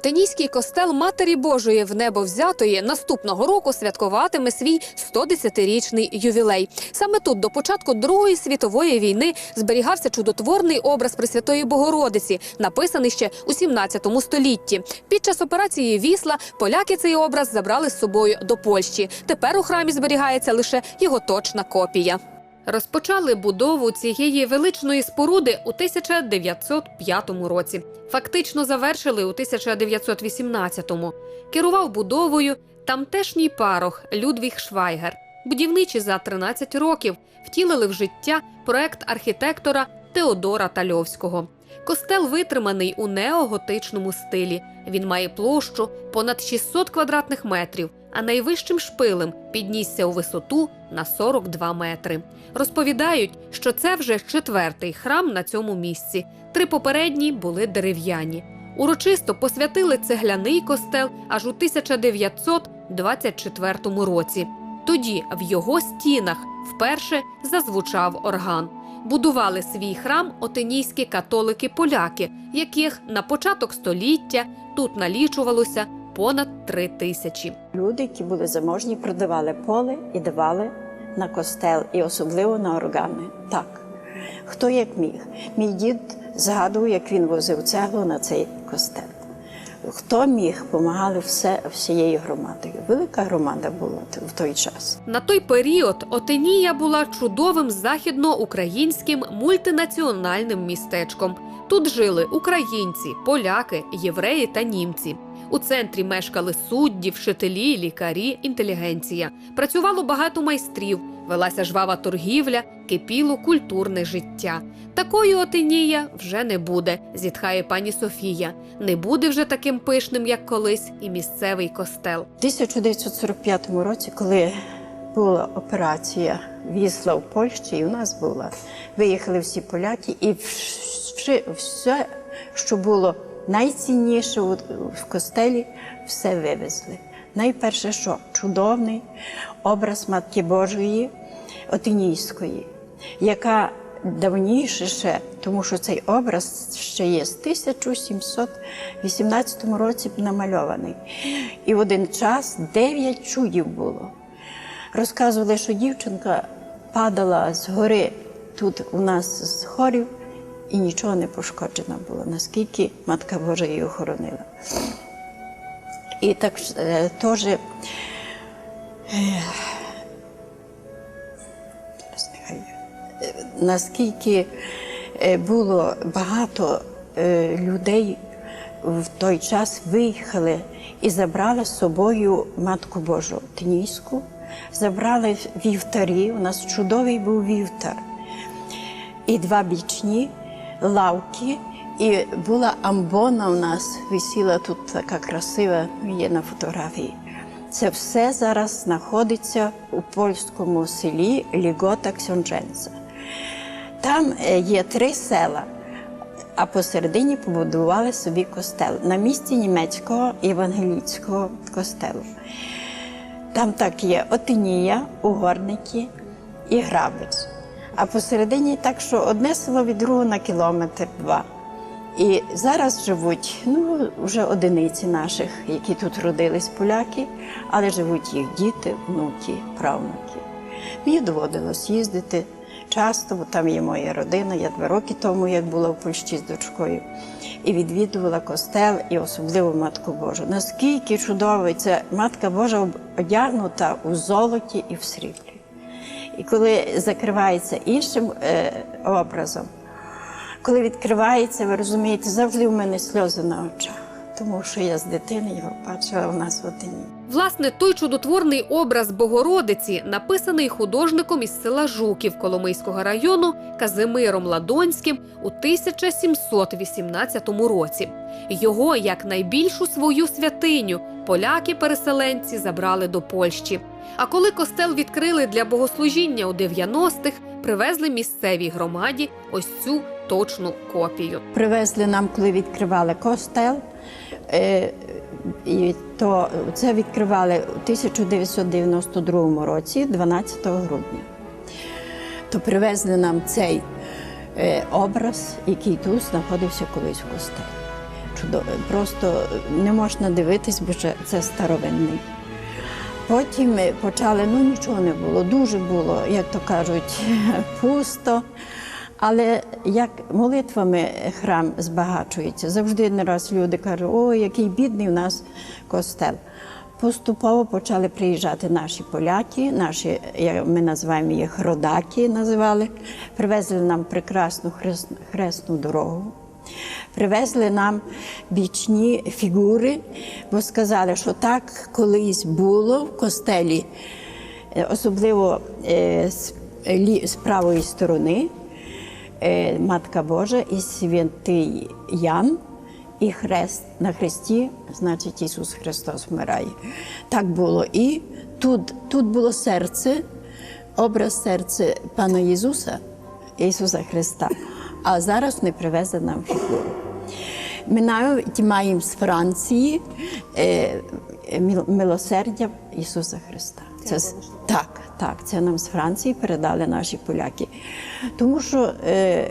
Отенійський костел Матері Божої в небо взятої наступного року святкуватиме свій 110-річний ювілей. Саме тут до початку Другої світової війни зберігався чудотворний образ Пресвятої Богородиці, написаний ще у 17 столітті. Під час операції Вісла поляки цей образ забрали з собою до Польщі. Тепер у храмі зберігається лише його точна копія. Розпочали будову цієї величної споруди у 1905 році. Фактично завершили у 1918-му. Керував будовою тамтешній парох Людвіг Швайгер. Будівничі за 13 років втілили в життя проект архітектора Теодора Тальовського. Костел витриманий у неоготичному стилі. Він має площу понад 600 квадратних метрів, а найвищим шпилем піднісся у висоту на 42 метри. Розповідають, що це вже четвертий храм на цьому місці. Три попередні були дерев'яні. Урочисто посвятили цегляний костел аж у 1924 році. Тоді в його стінах вперше зазвучав орган. Будували свій храм отенійські католики-поляки, яких на початок століття тут налічувалося понад три тисячі. Люди, які були заможні, продавали поле і давали на костел, і особливо на органи. Так, хто як міг. Мій дід згадував, як він возив цеглу на цей костел. Хто міг, помагали все, всією громадою. Велика громада була в той час. На той період Отенія була чудовим західноукраїнським мультинаціональним містечком. Тут жили українці, поляки, євреї та німці. У центрі мешкали судді, вчителі, лікарі, інтелігенція. Працювало багато майстрів, велася жвава торгівля, кипіло культурне життя. Такою Отенія вже не буде, зітхає пані Софія. Не буде вже таким пишним, як колись, і місцевий костел. У 1945 році, коли була операція Вісла в Польщі, і у нас була, виїхали всі поляки, і все що було найцінніше в костелі, все вивезли. Найперше, що чудовний образ Матки Божої Отинійської, яка давніше ще, тому що цей образ ще є з 1718 році намальований. І в один час дев'ять чудів було. Розказували, що дівчинка падала з гори тут у нас з хорів і нічого не пошкоджено було, наскільки Матка Божа її охоронила. І так е, теж. е, е, наскільки було багато людей в той час виїхали і забрали з собою Матку Божу Тинійську, забрали вівтарі. У нас чудовий був вівтар і два бічні лавки. І була амбона у нас, висіла тут така красива, є на фотографії. Це все зараз знаходиться у польському селі Лігота Ксьондженця. Там е, є три села, а посередині побудували собі костел на місці німецького євангелійського костелу. Там так є Отинія, Угорники і Грабець. А посередині так, що одне село від другого на кілометр два. І зараз живуть ну, вже одиниці наших, які тут родились поляки, але живуть їх діти, внуки, правнуки. Мені доводилось їздити часто, бо там є моя родина. Я два роки тому, як була в Польщі з дочкою, і відвідувала костел, і особливо Матку Божу. Наскільки чудовий це Матка Божа одягнута у золоті і в сріблі. І коли закривається іншим е, образом, коли відкривається, ви розумієте, завжди в мене сльози на очах, тому що я з дитини його бачила у нас в Отині. Власне, той чудотворний образ Богородиці написаний художником із села Жуків Коломийського району Казимиром Ладонським у 1718 році. Його, як найбільшу свою святиню, поляки-переселенці забрали до Польщі. А коли костел відкрили для богослужіння у 90-х, привезли місцевій громаді ось цю точну копію. Привезли нам, коли відкривали костел. Е, то це відкривали у 1992 році, 12 грудня. То привезли нам цей е, образ, який тут знаходився колись в костелі. просто не можна дивитись, бо це старовинний. Потім ми почали, ну нічого не було, дуже було, як то кажуть, пусто. Але як молитвами храм збагачується, завжди не раз люди кажуть, о, який бідний у нас костел. Поступово почали приїжджати наші поляки, наші, ми називаємо їх родаки, називали, привезли нам прекрасну хресну дорогу. Привезли нам бічні фігури, бо сказали, що так колись було в костелі, е, особливо е, з, правої сторони, е, Матка Божа і святий Ян, і хрест на хресті, значить Ісус Христос вмирає. Так було. І тут, тут було серце, образ серця Пана Ісуса, Ісуса Христа. А зараз не привезли нам фігуру. Ми навіть маємо з Франції е, милосердя Ісуса Христа. Це, так, так, це нам з Франції передали наші поляки. Тому що е,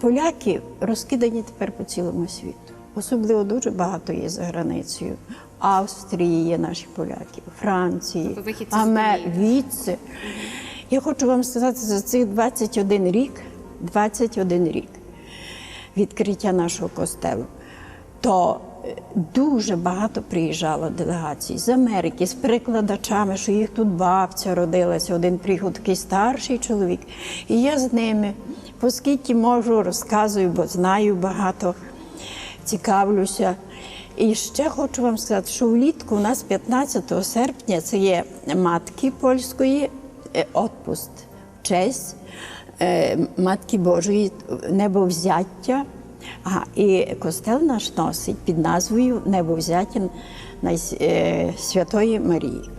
поляки розкидані тепер по цілому світу. Особливо дуже багато є за границею. Австрії є наші поляки, Франції, вихідці з Аме... Києва. Віце. Я хочу вам сказати, за цих 21 рік, 21 рік відкриття нашого костелу, то е, дуже багато приїжджало делегацій з Америки, з перекладачами, що їх тут бабця родилася, один приїхав такий старший чоловік. І я з ними, оскільки можу, розказую, бо знаю багато, цікавлюся. І ще хочу вам сказати, що влітку у нас 15 серпня це є матки польської е, отпуст, честь Матки Божої небовзяття. Ага, і костел наш носить під назвою Небовзяття Найс- е, Святої Марії,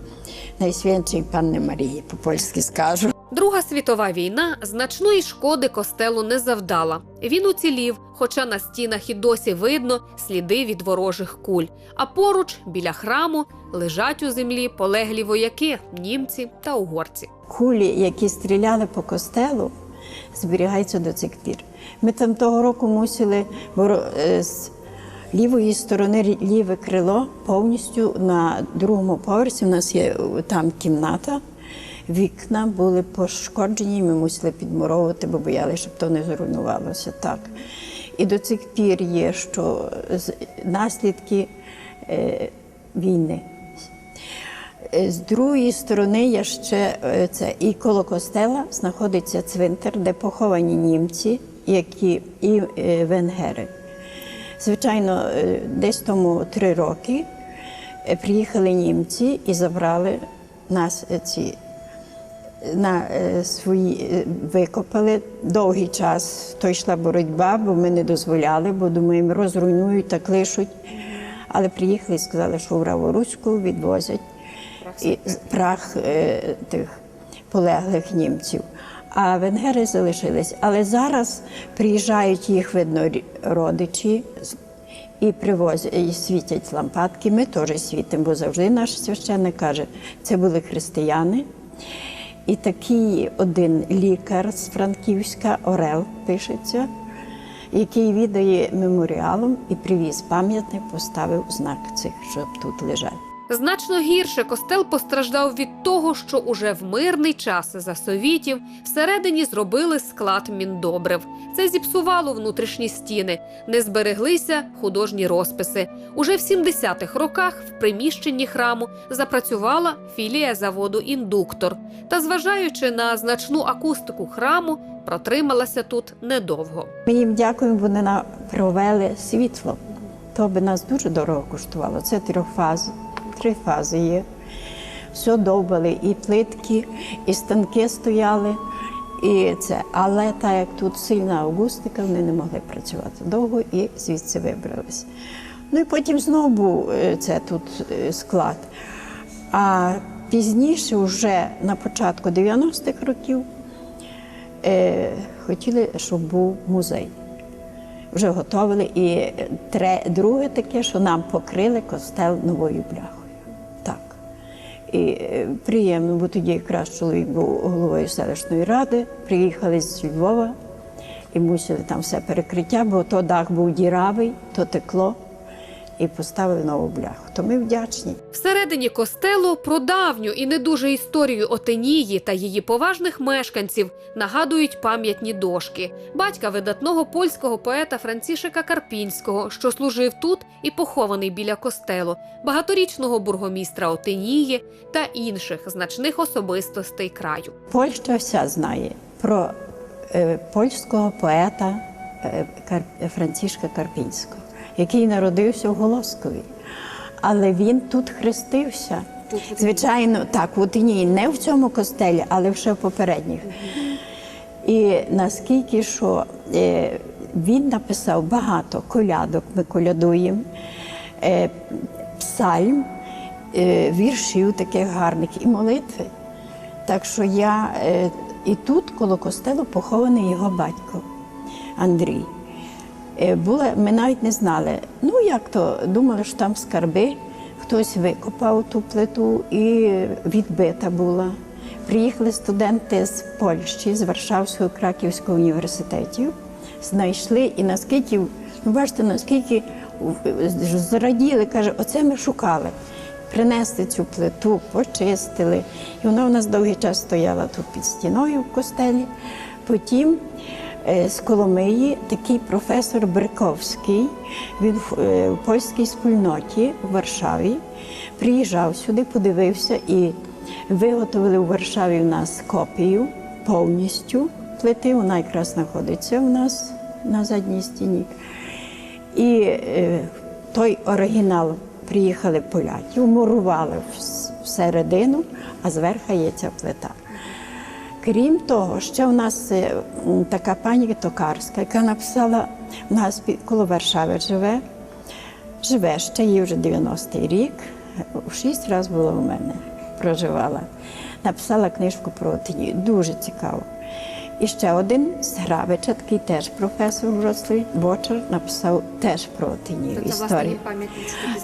Найсвятшої Панни Марії, по-польськи скажу. Друга світова війна значної шкоди костелу не завдала. Він уцілів, хоча на стінах і досі видно сліди від ворожих куль. А поруч, біля храму, лежать у землі полеглі вояки, німці та угорці. Кулі, які стріляли по костелу, зберігаються до цих пір. Ми там того року мусили е, з лівої сторони ліве крило повністю на другому поверсі. У нас є е, там кімната. Вікна були пошкоджені, ми мусили підмуровувати, бо боялися, щоб то не зруйнувалося так. І до цих пір є, що наслідки е, війни. Е, З другої сторони є ще е, це і коло костела знаходиться цвинтар, де поховані німці, які і е, венгери. Звичайно, десь тому три роки приїхали німці і забрали нас ці на свої викопали довгий час. То йшла боротьба, бо ми не дозволяли, бо думаємо, розруйнують та клишуть. Але приїхали і сказали, що в Раворуську відвозять і прах е, тих полеглих німців. А венгери залишились. Але зараз приїжджають їх, видно, родичі і привозять, і світять лампадки. Ми теж світимо, бо завжди наш священник каже, це були християни. І такий один лікар з Франківська, Орел пишеться, який відає меморіалом і привіз пам'ятник, поставив знак цих, щоб тут лежать. Значно гірше костел постраждав від того, що уже в мирний час за совітів всередині зробили склад міндобрив. Це зіпсувало внутрішні стіни, не збереглися художні розписи. Уже в 70-х роках в приміщенні храму запрацювала філія заводу індуктор. Та, зважаючи на значну акустику храму, протрималася тут недовго. Ми їм дякуємо, вони нам провели світло. То би нас дуже дорого коштувало. Це трьохфаз, три фази є. Все довбали, і плитки, і станки стояли, і це. Але так як тут сильна августика, вони не могли працювати довго і звідси вибрались. Ну і потім знову був е, це тут е, склад. А пізніше, вже на початку 90-х років, е, хотіли, щоб був музей. Вже готовили. І друге таке, що нам покрили костел новою бляхою. І е, приємно, бо тоді якраз чоловік був головою селищної ради, приїхали з Львова і мусили там все перекриття, бо то дах був діравий, то текло. І поставили нову бляху. То ми вдячні. Всередині костелу про давню і не дуже історію Отенії та її поважних мешканців нагадують пам'ятні дошки батька видатного польського поета Францішека Карпінського, що служив тут і похований біля костелу, багаторічного бургомістра Отенії та інших значних особистостей краю. Польща вся знає про е, польського поета е, Францішка Карпінського, який народився в Голоскові. Але він тут хрестився. Звичайно, так, в Утині, не в цьому костелі, але ще в попередніх. І наскільки що е, він написав багато колядок, ми колядуємо, е, псальм, е, віршів таких гарних і молитви. Так що я і тут коло костелу похований його батько Андрій. Е, була, ми навіть не знали. Ну як то думали, що там скарби, хтось викопав ту плиту і відбита була. Приїхали студенти з Польщі, з Варшавського Краківського університетів, знайшли і наскільки, ну бачите, наскільки зраділи, каже, оце ми шукали. Принесли цю плиту, почистили. І вона у нас довгий час стояла тут під стіною в костелі. Потім з Коломиї такий професор Бриковський, він в е, польській спільноті в Варшаві приїжджав сюди, подивився і виготовили у Варшаві в нас копію повністю плити. Вона якраз знаходиться у нас на задній стіні. І е, той оригінал приїхали поляки, вмурували всередину, а зверху є ця плита. Крім того, ще у нас е, така пані Токарська, яка написала, у нас коло Варшави живе, живе ще їй вже 90-й рік, шість разів була у мене, проживала. Написала книжку про Отинію, дуже цікаво. І ще один з Гравича, такий теж професор Вроцлаві, Бочар, написав теж про Отинію історію.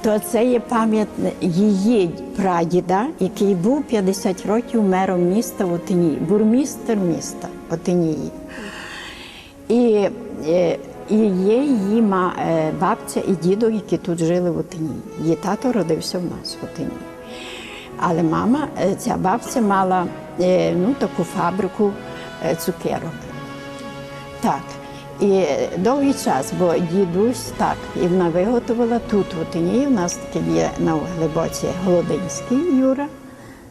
То це є пам'ятник її прадіда, який був 50 років мером міста в Отинії, бурмістр міста Отинії. І, і є її бабця і дідо, які тут жили в Отинії. Її тато родився в нас в Отинії. Але мама, ця бабця мала ну, таку фабрику цукерок. Так. І е, довгий час, бо дідусь так, і вона виготовила тут в Отині. У нас таке є на глибоці Голодинський Юра,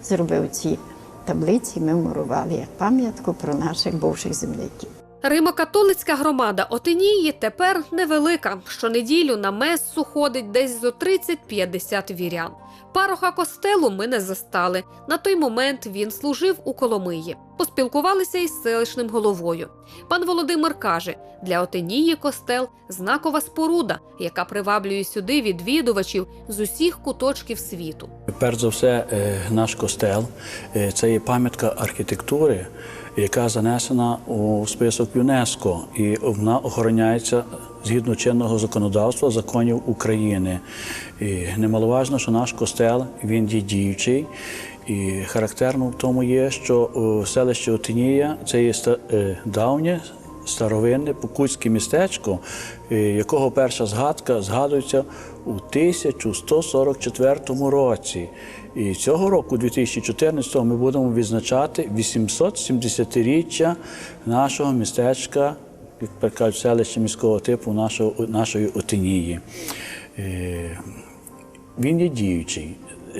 зробив ці таблиці, ми мурували як пам'ятку про наших бувших земляків. Римо-католицька громада Отинії тепер невелика. Щонеділю на месу ходить десь зо 30-50 вірян. Пароха костелу ми не застали. На той момент він служив у Коломиї. Поспілкувалися із селищним головою. Пан Володимир каже: для Отинії костел знакова споруда, яка приваблює сюди відвідувачів з усіх куточків світу. Перш за все, е, наш костел е, це є пам'ятка архітектури, яка занесена у список ЮНЕСКО, і вона охороняється згідно чинного законодавства законів України. І немаловажно, що наш костел він є діючий. І характерно в тому є, що у селищі Отинія це є е, давнє старовинне покутське містечко, е, якого перша згадка згадується у 1144 році. І цього року, 2014 ми будемо відзначати 870-річчя нашого містечка, як кажуть, селища міського типу нашої Отинії. Е, Він є діючий,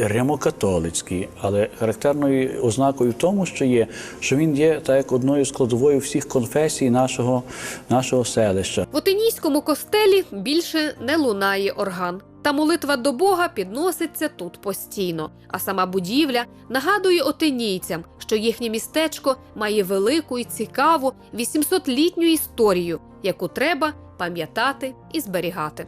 римокатолицький, але характерною ознакою в тому, що є, що він є так як одною складовою всіх конфесій нашого, нашого селища. В Отинійському костелі більше не лунає орган. Та молитва до Бога підноситься тут постійно. А сама будівля нагадує отинійцям, що їхнє містечко має велику і цікаву 800-літню історію, яку треба пам'ятати і зберігати.